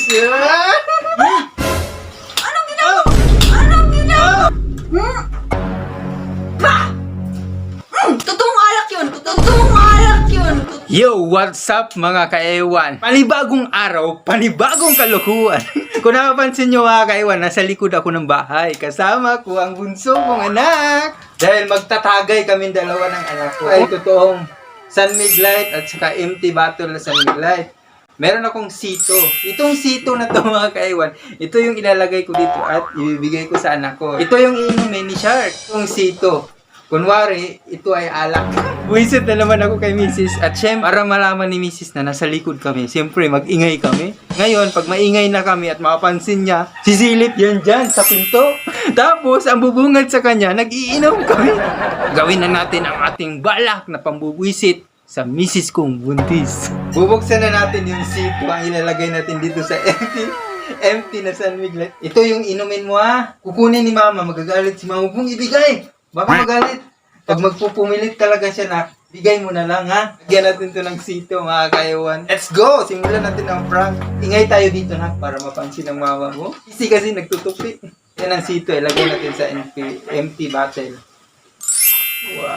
cheers! Ah! Anong ginawa? Anong ginawa? Hmm? Hmm, totoong alak yun! Totoong alak yun! Yo, what's up mga kaewan? Panibagong araw, panibagong kalukuhan. Kung napapansin nyo mga kaewan, nasa likod ako ng bahay. Kasama ko ang bunso kong anak. Dahil magtatagay kami dalawa ng anak ko. Ay, totoong San Light at saka empty bottle na San Light. Meron akong sito. Itong sito na to mga kaewan, ito yung ilalagay ko dito at ibibigay ko sa anak ko. Ito yung inumin ni Shark. Itong sito. Kunwari, ito ay alak. Buisit na naman ako kay Mrs. At syempre, para malaman ni Mrs. na nasa likod kami, siyempre mag-ingay kami. Ngayon, pag maingay na kami at mapapansin niya, sisilip yan dyan sa pinto. Tapos, ang bubungad sa kanya, nag-iinom kami. Gawin na natin ang ating balak na pambubuisit sa Mrs. kong buntis. Bubuksan na natin yung sito ang ilalagay natin dito sa empty empty na San Miguel. Ito yung inumin mo ha. Kukunin ni mama, magagalit si mama. Huwag ibigay. Baka magalit. Pag magpupumilit talaga siya na, bigay mo na lang ha. Lagyan natin to ng sito mga kayawan. Let's go! Simulan natin ang prank. Ingay tayo dito na para mapansin ng mama mo. Kasi kasi nagtutupi. Yan ang sito. Ilagay natin sa empty, empty bottle.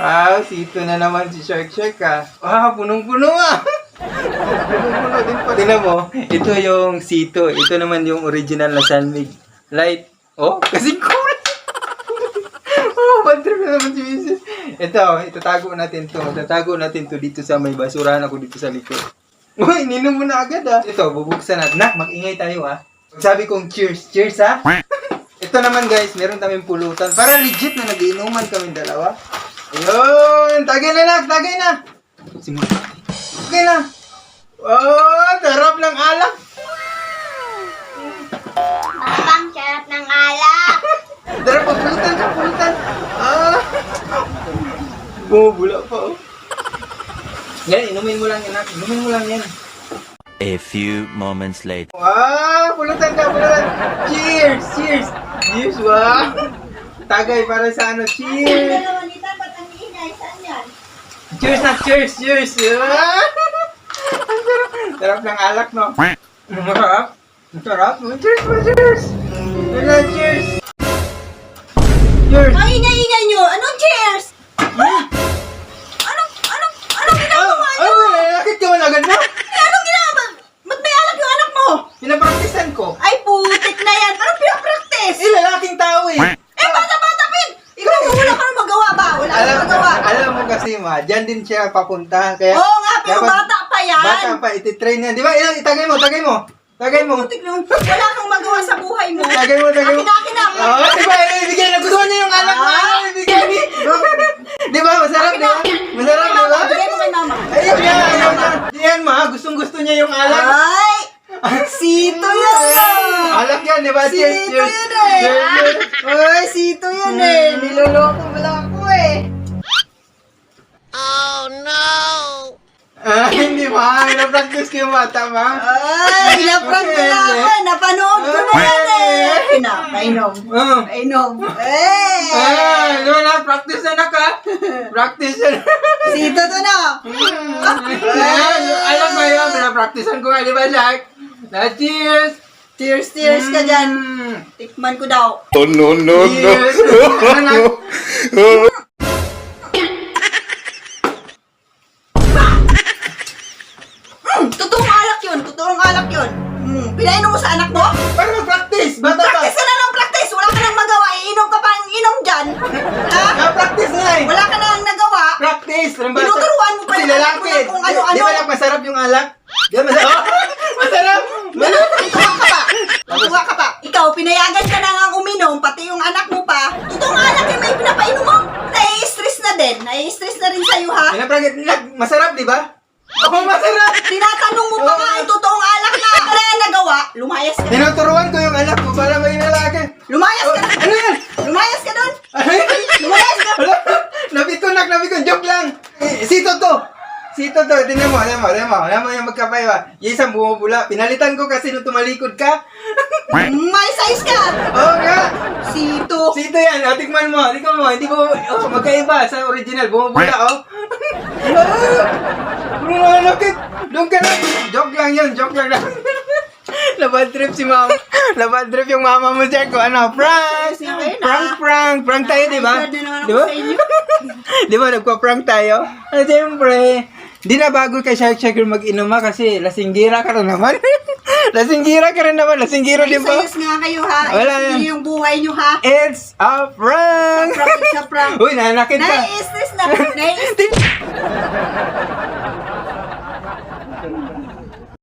Wow, sito na naman si Shark Shark ah. Wow, punong-puno ah. punong-puno din pa. Tingnan mo, ito yung sito. Ito naman yung original na Sunmig. Light. Oh, kasing cool. oh, bad trip na naman si Mrs. Ito, itatago natin to. Tatago natin to dito sa may basurahan ako dito sa likod. Uy, ninom mo na agad ah. Ito, bubuksan natin. Nak, mag-ingay tayo ah. Sabi kong cheers. Cheers ah. Ito naman guys, meron kaming pulutan. Para legit na nagiinuman kami dalawa. Ayun! Tagay na nak! Tagay na! Simula. Tagay na! Oh! Tarap ng alak! Babang sarap ng alak. Tarap pa! Pulutan ka! Pulutan! Ah! Bumubula pa oh. Yan, inumin mo lang yan nak. Inumin mo lang yan. A few moments later. Wow! Pulutan ka! Pulutan! Cheers! Cheers! Cheers! Wow! Tagay para sa ano. Cheers! Dalawanita, ba't ang ingay? Saan yan? Cheers na, cheers, cheers! Ah! Ang sarap. Sarap ng alak, no? Ang sarap. Ang sarap. Cheers po, cheers! Yun na, cheers! Cheers! Ang ingay-ingay nyo! Anong cheers? Anong, anong, anong Oh, ginagawa nyo? oh, lalakit ka man agad na? Anong ginagawa? Ba't may alak yung anak mo? Pinapraktisan ko. Ay, putik na yan! Parang pinapractice! Eh, lalaking tao eh. Eh, bata-bata pin! Ikaw, wala ka nang magawa ba? Wala ka Alam, nang magawa. alam mo dyan din siya papunta. Kaya, Oo nga, pero dapat- bata pa yan. Bata pa, ititrain yan. Di ba? Ilang, itagay mo, tagay mo. Tagay mo. Putik na, wala kang magawa sa buhay mo. Tagay mo, tagay mo. Akin akin na. Oo, di ba? Ibigay na. Gusto niya yung anak mo. Ah. Ibigay ni. Di ba? Masarap, Akin di ba? Masarap, di ba? Bigay mo kay mama. Ayun ayaw niya. Yan ma, gustong gusto niya yung alak. Ay! Sito yan! Alak yan, di ba? Cheers, Sito cheers. yan eh! Cheers, cheers. Ay, sito yan eh! Niloloko mo lang Ah, hindi ma. Na-practice ko yung bata, ma. Ay, naprank ko na ako eh! Napanood ko na yan eh! Pinapainom. Oh. Painom. Ah, Eh! di ba na? Practice na na ka. Practice na. Sito to na! Ah, Alam mo yun, pinapracticean ko nga, di ba, Jack? Na cheers! Tears, tears ka dyan. Mm. Tikman ko daw. Oh no no Cheers! Ano na? mo sa anak mo? Para mag-practice! Bata pa! Practice ka na ng practice! Wala ka nang magawa! Iinom ka pa ng inom dyan! Ha? Na-practice nga eh! Wala ka nang nagawa! Practice! Parang bata. Tinuturuan mo pa Kasi lalaki. na kung ano-ano. Di ba lang masarap yung alak? Di ba masarap? masarap! Masarap! Natuwa ka pa! Natuwa ka pa! Ikaw, pinayagan ka na nga uminom, pati yung anak mo pa. Totoong alak yung may pinapainom mo. Nai-stress na din. Nai-stress na rin sa'yo, ha? Pinapractice. Lag- Masarap, di ba? Ako masarap! Tinatanong mo pa nga, eh, totoong alak na. Wala na nagawa. Lumayas ka. Tinuturuan ko yung anak ko para may lalaki. Lumayas ka. Oh, ano yan? Lumayas ka doon. Ano yan? Lumayas ka. Wala. Napikon nak, napikon. Joke lang. Eh, Sito to. Sito to. Tingnan mo, tingnan mo, tingnan mo. Tingnan mo yung magkapay ba? Yung isang bumubula. Pinalitan ko kasi nung tumalikod ka. May size ka. Oo oh, nga. Sito. Sito yan. O, tikman mo. Tikman mo. Hindi mo, oh, magkaiba sa original. Bumubula, oh. Ah! Ano na, nakit? Doon ka na. Joke lang yun. Joke lang lang. Nabad trip si mama. Nabad trip yung mama mo, Jack. Ano, prank! Prank, prank! Prank tayo, di ba? Di ba? di ba, nagpa-prank tayo? At siyempre, di na bago kay Shark Shaker mag-inom ha, kasi lasinggira ka rin naman. lasinggira ka rin naman. Lasinggiro, di ba? Ayos nga kayo ha. Wala yan. yung buhay niyo ha. It's a prank! Prank, it's a prank. Uy, nanakit ka. Nai-stress na. Nai-stress.